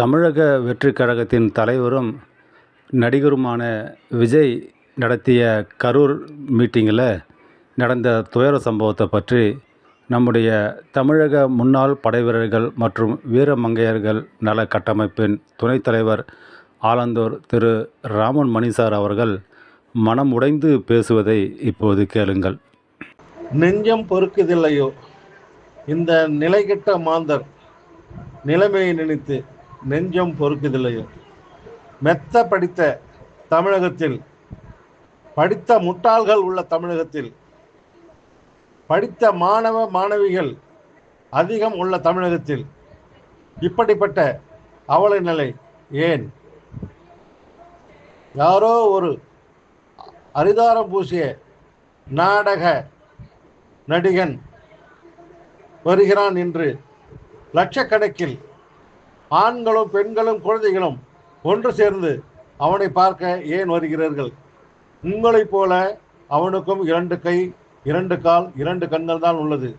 தமிழக வெற்றிக் கழகத்தின் தலைவரும் நடிகருமான விஜய் நடத்திய கரூர் மீட்டிங்கில் நடந்த துயர சம்பவத்தை பற்றி நம்முடைய தமிழக முன்னாள் படைவீரர்கள் மற்றும் வீரமங்கையர்கள் நல கட்டமைப்பின் துணைத் தலைவர் ஆலந்தூர் திரு ராமன் மணிசார் அவர்கள் மனம் உடைந்து பேசுவதை இப்போது கேளுங்கள். நெஞ்சம் பொறுக்குதில்லையோ? இந்த நிலைகெட்ட மாந்தர் நிலைமையை நினைத்து நெஞ்சம் பொறுக்குதில்லையோ. மெத்த படித்த தமிழகத்தில் படித்த முட்டாள்கள் உள்ள தமிழகத்தில் படித்த மாணவ மாணவிகள் அதிகம் உள்ள தமிழகத்தில் இப்படிப்பட்ட அவல நிலை ஏன்? யாரோ ஒரு அரிதாரம் பூசிய நாடக நடிகன் வருகிறான் என்று லட்சக்கணக்கில் ஆண்களும் பெண்களும் குழந்தைகளும் ஒன்று சேர்ந்து அவனை பார்க்க ஏன் வருகிறார்கள்? உங்களைப் போல அவனுக்கும் இரண்டு கை இரண்டு கால் இரண்டு கண்கள் தான் உள்ளது.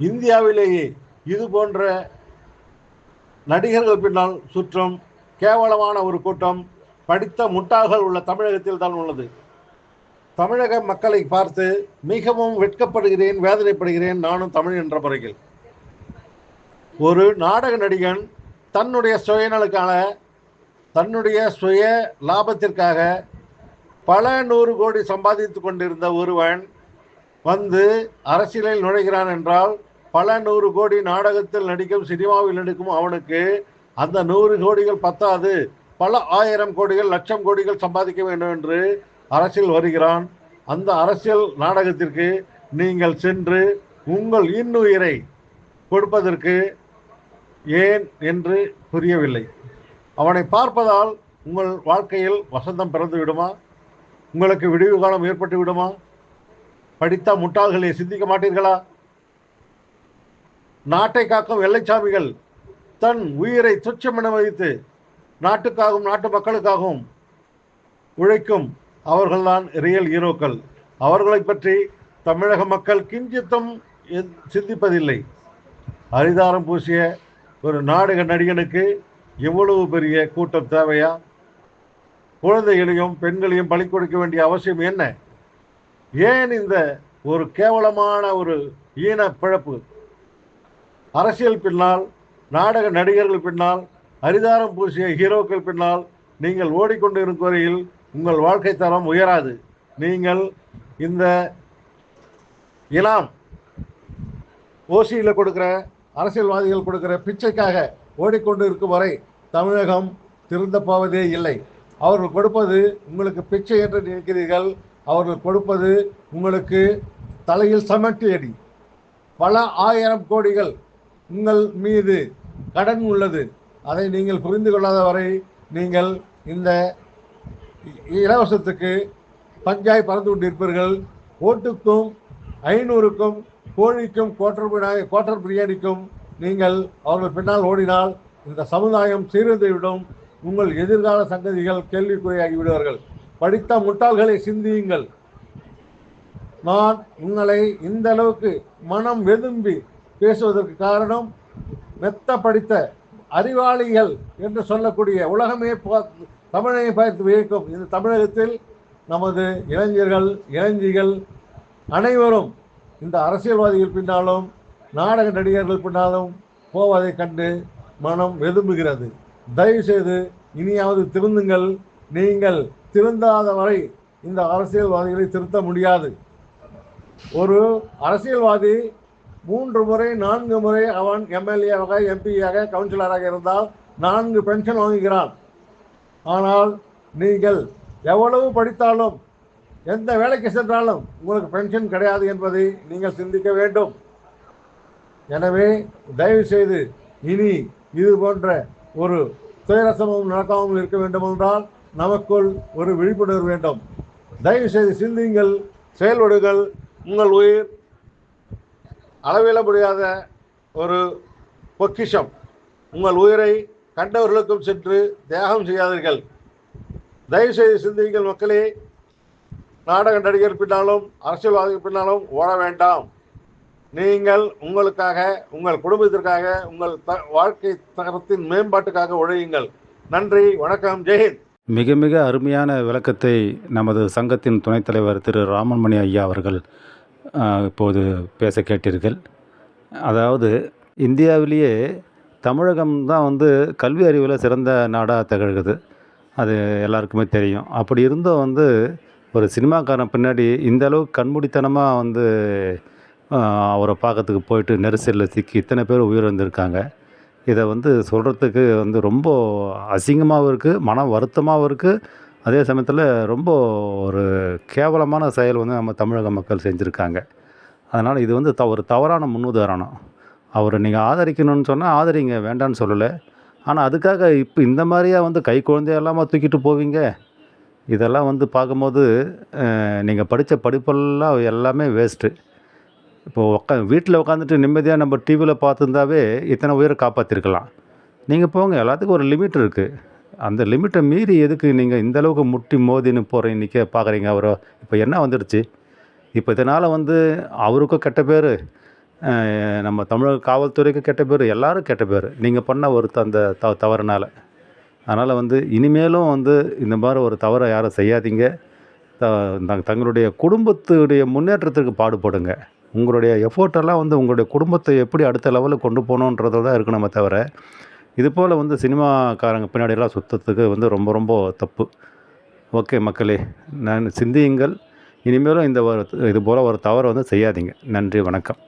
இந்தியாவிலேயே இது போன்ற நடிகர்கள் பின்னால் சுற்றும் கேவலமான ஒரு கூட்டம் படித்த முட்டாள்கள் உள்ள தமிழகத்தில் தான் உள்ளது. தமிழக மக்களை பார்த்து மிகவும் வெட்கப்படுகிறேன் வேதனைப்படுகிறேன் நானும் தமிழ் என்ற முறையில். ஒரு நாடக நடிகன் தன்னுடைய சுயநலுக்கான தன்னுடைய சுய லாபத்திற்காக பல நூறு கோடி சம்பாதித்து கொண்டிருந்த ஒருவன் வந்து அரசியலில் நுழைகிறான் என்றால் பல நூறு கோடி நாடகத்தில் நடிக்கும் சினிமாவில் நடிக்கும் அவனுக்கு அந்த நூறு கோடிகள் பத்தாது. பல ஆயிரம் கோடிகள் லட்சம் கோடிகள் சம்பாதிக்க வேண்டும் என்று அரசியல் வருகிறான். அந்த அரசியல் நாடகத்திற்கு நீங்கள் சென்று உங்கள் இன்னுயிரை கொடுப்பதற்கு ஏன் என்று புரியவில்லை. அவனை பார்ப்பதால் உங்கள் வாழ்க்கையில் வசந்தம் பிறந்து விடுமா? உங்களுக்கு விடிவு காலம் ஏற்பட்டு விடுமா? படித்த முட்டாள்களை சிந்திக்க மாட்டீர்களா? நாட்டை காக்கும் வெள்ளைச்சாமிகள் தன் உயிரை துச்சமென வைத்து நாட்டுக்காகவும் நாட்டு மக்களுக்காகவும் உழைக்கும் அவர்கள்தான் ரியல் ஹீரோக்கள். அவர்களை பற்றி தமிழக மக்கள் கிஞ்சித்தும் சிந்திப்பதில்லை. அரிதாரம் பூசிய ஒரு நாடக நடிகனுக்கு எவ்வளவு பெரிய கூட்டம் தேவையா? குழந்தைகளையும் பெண்களையும் பலி கொடுக்க வேண்டிய அவசியம் என்ன? ஏன் இந்த ஒரு கேவலமான ஒரு ஈன பிழப்பு? அரசியல் பின்னால் நாடக நடிகர்கள் பின்னால் அரிதாரம் பூசிய ஹீரோக்கள் பின்னால் நீங்கள் ஓடிக்கொண்டு இருக்கும் வரையில் உங்கள் வாழ்க்கை தரம் உயராது. நீங்கள் இந்த இலாம் ஓசியில் கொடுக்குற அரசியல்வாதிகள் கொடுக்கிற பிச்சைக்காக ஓடிக்கொண்டு இருக்கும் வரை தமிழகம் திருந்த போவதே இல்லை. அவர்கள் கொடுப்பது உங்களுக்கு பிச்சை என்று நினைக்கிறீர்கள். அவர்கள் கொடுப்பது உங்களுக்கு தலையில் சமட்டி அடி. பல ஆயிரம் கோடிகள் உங்கள் மீது கடன் உள்ளது. அதை நீங்கள் புரிந்து கொள்ளாத வரை நீங்கள் இந்த இலவசத்துக்கு பஞ்சாய் பறந்து கொண்டிருப்பீர்கள். ஓட்டுக்கும் ஐநூறுக்கும் கோழிக்கும் கோட்டர் பிரியாணி கோட்டர் பிரியாணிக்கும் நீங்கள் அவர்கள் பின்னால் ஓடினால் இந்த சமுதாயம் சீர்ந்துவிடும் உங்கள் எதிர்கால சங்கதிகள் கேள்விக்குறியாகி விடுவார்கள் படித்த முட்டாள்களை சிந்தியுங்கள். நான் உங்களை இந்த அளவுக்கு மனம் வெதும்பி பேசுவதற்கு காரணம் மெத்த படித்த அறிவாளிகள் என்று சொல்லக்கூடிய உலகமே தமிழை பார்த்து வியக்கும். இந்த தமிழகத்தில் நமது இளைஞர்கள் இளைஞிகள் அனைவரும் இந்த அரசியல்வாதிகள் பின்னாலும் நாடக நடிகர்கள் பின்னாலும் போவதைக் கண்டு மனம் வெதும்புகிறது. தயவு செய்து இனியாவது திருந்துங்கள். நீங்கள் திருந்தாத வரை இந்த அரசியல்வாதிகளை திருத்த முடியாது. ஒரு அரசியல்வாதி மூன்று முறை நான்கு முறை அவன் எம்எல்ஏவாக எம்பியாக கவுன்சிலராக இருந்தால் நான்கு பென்ஷன் வாங்குகிறான். ஆனால் நீங்கள் எவ்வளவு படித்தாலும் எந்த வேலைக்கு சென்றாலும் உங்களுக்கு பென்ஷன் கிடையாது என்பதை நீங்கள் சிந்திக்க வேண்டும். எனவே தயவு செய்து இனி இது போன்ற ஒரு துயரசமும் நடக்காமல் இருக்க வேண்டுமென்றால் நமக்குள் ஒரு விழிப்புணர்வு வேண்டும். தயவு செய்து சிந்தியுங்கள் செயல்படுங்கள். உங்கள் உயிர் அளவிட முடியாத ஒரு பொக்கிஷம். உங்கள் உயிரை கண்டவர்களுக்கும் சென்று தியாகம் செய்யாதீர்கள். தயவு செய்து சிந்தியுங்கள் மக்களே. நாடக நடிகர் பின்னாலும் அரசியல்வாதிகள் பின்னாலும் ஓட வேண்டாம். நீங்கள் உங்களுக்காக உங்கள் குடும்பத்திற்காக உங்கள் த வாழ்க்கை தரத்தின் மேம்பாட்டுக்காக உழையுங்கள். நன்றி வணக்கம் ஜெயஹிந்த் மிக மிக அருமையான விளக்கத்தை நமது சங்கத்தின் துணைத் தலைவர் திரு ராமன்மணி ஐயா அவர்கள் இப்போது பேச கேட்டீர்கள். அதாவது இந்தியாவிலேயே தமிழகம் தான் வந்து கல்வி அறிவில் சிறந்த நாடாக திகழ்கிறது. அது எல்லாருக்குமே தெரியும். அப்படி இருந்தும் வந்து ஒரு சினிமாக்காரன் பின்னாடி இந்த அளவுக்கு கண்மூடித்தனமாக வந்து அவரை பார்க்கறதுக்கு போயிட்டு நெரிசலில் சிக்கி இத்தனை பேர் உயிரிழந்திருக்காங்க. இதை வந்து சொல்கிறதுக்கு வந்து ரொம்ப அசிங்கமாகவும் இருக்குது மன வருத்தமாகவும் இருக்குது அதே சமயத்தில் ரொம்ப ஒரு கேவலமான செயல் வந்து நம்ம தமிழக மக்கள் செஞ்சுருக்காங்க. அதனால் இது வந்து த ஒரு தவறான முன்னுதாரணம். அவரை நீங்கள் ஆதரிக்கணும்னு சொன்னால் ஆதரிங்க வேண்டான்னு சொல்லலை. ஆனால் அதுக்காக இப்போ இந்த மாதிரியாக வந்து கை குழந்தையெல்லாமா தூக்கிட்டு போவீங்க? இதெல்லாம் வந்து பார்க்கும்போது நீங்கள் படித்த படிப்பெல்லாம் எல்லாமே வேஸ்ட்டு இப்போது உக்கா வீட்டில் உட்காந்துட்டு நிம்மதியாக நம்ம டிவியில் பார்த்துருந்தாவே இத்தனை உயிரை காப்பாற்றிருக்கலாம் நீங்கள் போங்க எல்லாத்துக்கும் ஒரு லிமிட் இருக்குது அந்த லிமிட்டை மீறி எதுக்கு நீங்கள் இந்த அளவுக்கு முட்டி மோதின்னு போகிற நிற்க பார்க்குறீங்க அவரை இப்போ என்ன வந்துடுச்சு இப்போ இதனால் வந்து அவருக்கும் கெட்ட பேர் நம்ம தமிழக காவல்துறைக்கும் கெட்ட பேர் எல்லாரும் கெட்ட பேர். நீங்கள் பண்ண ஒரு அந்த த தவறுனால. அதனால் வந்து இனிமேலும் வந்து இந்த மாதிரி ஒரு தவறை யாரும் செய்யாதீங்க. தங்களுடைய குடும்பத்துடைய முன்னேற்றத்திற்கு பாடுபடுங்க. உங்களுடைய எஃபோர்ட்டெல்லாம் வந்து உங்களுடைய குடும்பத்தை எப்படி அடுத்த லெவலுக்கு கொண்டு போகணுன்றதுல தான் இருக்கணுமே தவிர இது போல் வந்து சினிமாக்காரங்க பின்னாடியெல்லாம் சுத்தத்துக்கு வந்து ரொம்ப ரொம்ப தப்பு. ஓகே மக்களே நான் சிந்தியுங்கள். இனிமேலும் இந்த ஒரு இது போல் ஒரு தவறை வந்து செய்யாதீங்க. நன்றி வணக்கம்.